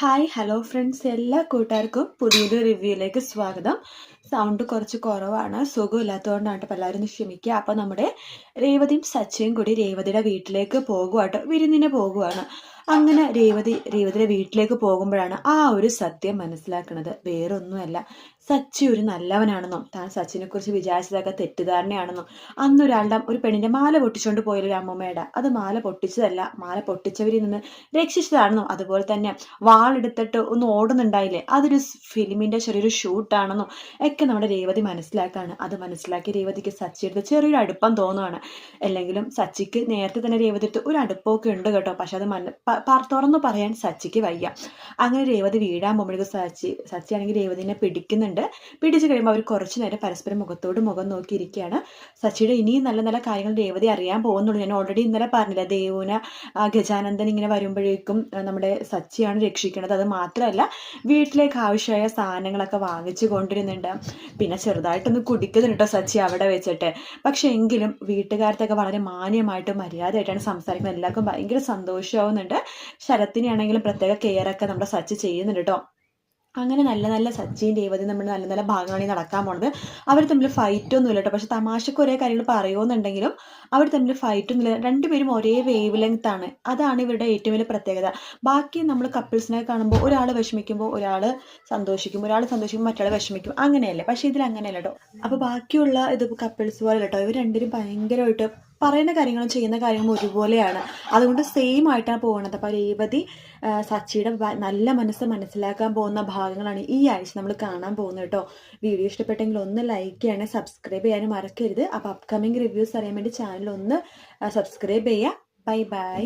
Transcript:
Hi hello friends എല്ലാ കൂട്ടുകാർക്കും പുതിയൊരു റിവ്യൂയിലേക്ക് സ്വാഗതം. സൗണ്ട് കുറച്ച് കുറവാണ് സുഖമില്ലാത്തതുകൊണ്ടാണ് കേട്ടോ എല്ലാവരും ക്ഷമിക്കുക. അപ്പോൾ നമ്മുടെ രേവതിയും സച്ചിയും കൂടി രേവതിയുടെ വീട്ടിലേക്ക് പോകുവാട്ടോ വിരുന്നിന് പോകുവാണ്. അങ്ങനെ രേവതി രേവതിയുടെ വീട്ടിലേക്ക് പോകുമ്പോഴാണ് ആ ഒരു സത്യം മനസ്സിലാക്കുന്നത്. വേറൊന്നുമല്ല. സച്ചി ഒരു നല്ലവനാണെന്നും താൻ സച്ചിനെ കുറിച്ച് വിചാരിച്ചതൊക്കെ തെറ്റിദ്ധാരണയാണെന്നും അന്നൊരാളുടെ ഒരു പെണ്ണിന്റെ മാല പൊട്ടിച്ചുകൊണ്ട് പോയൊരു അമ്മമ്മയുടെ. അത് മാല പൊട്ടിച്ചതല്ല. മാല പൊട്ടിച്ചവരിൽ നിന്ന് രക്ഷിച്ചതാണെന്നും അതുപോലെ തന്നെ വാളെടുത്തിട്ട് ഒന്ന് ഓടുന്നുണ്ടായില്ലേ? അതൊരു ഫിലിമിന്റെ ചെറിയൊരു ഷൂട്ടാണെന്നും ഒക്കെ നമ്മുടെ രേവതി മനസ്സിലാക്കാണ്. അത് മനസ്സിലാക്കി രേവതിക്ക് സച്ചിയുടെ ചെറിയൊരു അടുപ്പം തോന്നുവാണ്. അല്ലെങ്കിലും സച്ചിക്ക് നേരത്തെ തന്നെ രേവതി അടുത്ത് ഒരു അടുപ്പമൊക്കെ ഉണ്ട് കേട്ടോ. പക്ഷെ അത് തുറന്നു പറയാൻ സച്ചിക്ക് വയ്യ. അങ്ങനെ രേവതി വീഴാൻ പോകുമ്പോഴേക്കും സച്ചി സച്ചി ആണെങ്കിൽ രേവതിനെ പിടിക്കുന്നുണ്ട്. പിടിച്ചു കഴിയുമ്പോൾ അവർ കുറച്ചു നേരം പരസ്പരം മുഖത്തോട് മുഖം നോക്കിയിരിക്കുകയാണ്. സച്ചിയുടെ ഇനിയും നല്ല നല്ല കാര്യങ്ങൾ രേവതി അറിയാൻ പോകുന്നുള്ളൂ. ഞാൻ ഓൾറെഡി ഇന്നലെ പറഞ്ഞില്ല ദേവുന ഗജാനന്ദൻ ഇങ്ങനെ വരുമ്പോഴേക്കും നമ്മുടെ സച്ചിയാണ് രക്ഷിക്കുന്നത്. അത് മാത്രമല്ല വീട്ടിലേക്ക് ആവശ്യമായ സാധനങ്ങളൊക്കെ വാങ്ങിച്ചു കൊണ്ടിരുന്നുണ്ട് പിന്നെ ചെറുതായിട്ടൊന്ന് കുടിക്കുന്നുണ്ട് കേട്ടോ സച്ചി അവിടെ വെച്ചിട്ട്. പക്ഷെ എങ്കിലും വീട്ടുകാരത്തൊക്കെ വളരെ മാന്യമായിട്ട് മര്യാദയായിട്ടാണ് സംസാരിക്കുന്നത്. എല്ലാവർക്കും ഭയങ്കര സന്തോഷമാവുന്നുണ്ട്. ശരത്തിനാണെങ്കിലും പ്രത്യേക കെയർ ഒക്കെ നമ്മുടെ സച്ചി ചെയ്യുന്നുണ്ട് കേട്ടോ അങ്ങനെ നല്ല നല്ല സച്ചിയും രേവതി നമ്മൾ നല്ല നല്ല ഈ നടക്കാൻ പോണത്. അവർ തമ്മിൽ ഫൈറ്റ് ഒന്നും ഇല്ല കേട്ടോ പക്ഷെ തമാശക്ക് ഒരേ കാര്യങ്ങൾ പറയുമെന്നുണ്ടെങ്കിലും അവർ തമ്മിൽ ഫൈറ്റ് ഒന്നും ഇല്ല. രണ്ടുപേരും ഒരേ വേവ് ലെങ്ത് ആണ്. അതാണ് ഇവരുടെ ഏറ്റവും വലിയ പ്രത്യേകത. ബാക്കി നമ്മൾ കപ്പിൾസിനെ കാണുമ്പോൾ ഒരാൾ വിഷമിക്കുമ്പോൾ ഒരാൾ സന്തോഷിക്കും. ഒരാൾ സന്തോഷിക്കും മറ്റൊരാൾ വിഷമിക്കും. അങ്ങനെയല്ലേ? പക്ഷെ ഇതിൽ അങ്ങനെയല്ല കേട്ടോ അപ്പോൾ ബാക്കിയുള്ള ഇത് കപ്പിൾസ് പോലെ കേട്ടോ ഇവർ രണ്ടുപേരും ഭയങ്കരമായിട്ട് പറയുന്ന കാര്യങ്ങളും ചെയ്യുന്ന കാര്യങ്ങളും ഒരുപോലെയാണ്. അതുകൊണ്ട് സെയിം ആയിട്ടാണ് പോകുന്നത് അപ്പോൾ രേവതി സച്ചിയുടെ നല്ല മനസ്സ് മനസ്സിലാക്കാൻ പോകുന്ന ഭാഗങ്ങളാണ് ഈ ആഴ്ച നമ്മൾ കാണാൻ പോകുന്നത് കേട്ടോ. വീഡിയോ ഇഷ്ടപ്പെട്ടെങ്കിൽ ഒന്ന് ലൈക്ക് ചെയ്യണേ സബ്സ്ക്രൈബ് ചെയ്യാനും മറക്കരുത്. അപ്പോൾ അപ്കമിങ് റിവ്യൂസ് അറിയാൻ വേണ്ടി ചാനൽ ഒന്ന് സബ്സ്ക്രൈബ് ചെയ്യുക. Bye bye